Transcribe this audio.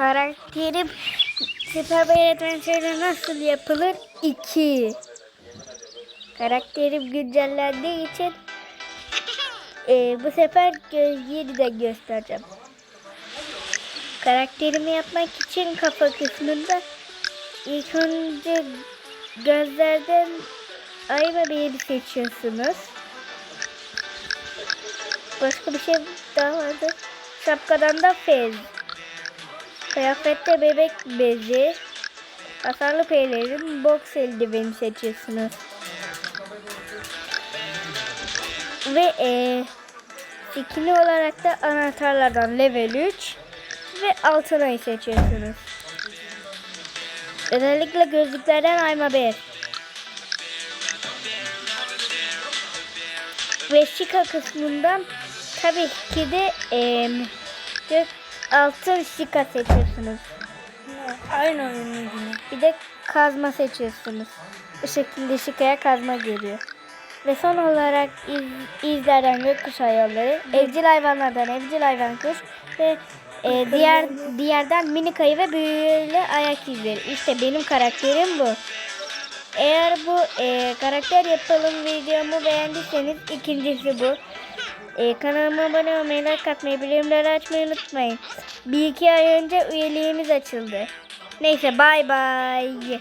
Karakterim Süper Bay Adventure'ı nasıl yapılır? 2. Karakterim güncellendiği için e, bu sefer gö- yeniden göstereceğim. Karakterimi yapmak için kafa kısmında ilk önce gözlerden ayva bir seçiyorsunuz. Başka bir şey daha vardı. Şapkadan da fez. Kıyafette bebek bezi. Hasarlı pelerin box eldiveni seçiyorsunuz. Ve e, skinli olarak da anahtarlardan level 3 ve altınayı seçiyorsunuz. Özellikle gözlüklerden ayma 1. Ve Şika kısmından tabii ki de e, gök altın Şika seçiyorsunuz. Aynı oyunun gibi. Bir de kazma seçiyorsunuz. Bu şekilde Şika'ya kazma geliyor. Ve son olarak iz, izlerden gökkuşağı yolları, evcil hayvanlardan evcil hayvan kuş ve e, diğer diğerden minik ayı ve büyülü ayak izleri. İşte benim karakterim bu. Eğer bu e, karakter yapalım videomu beğendiyseniz ikincisi bu. E, kanalıma abone olmayı, like atmayı, bildirimleri açmayı unutmayın. Bir iki ay önce üyeliğimiz açıldı. Neyse bay bay.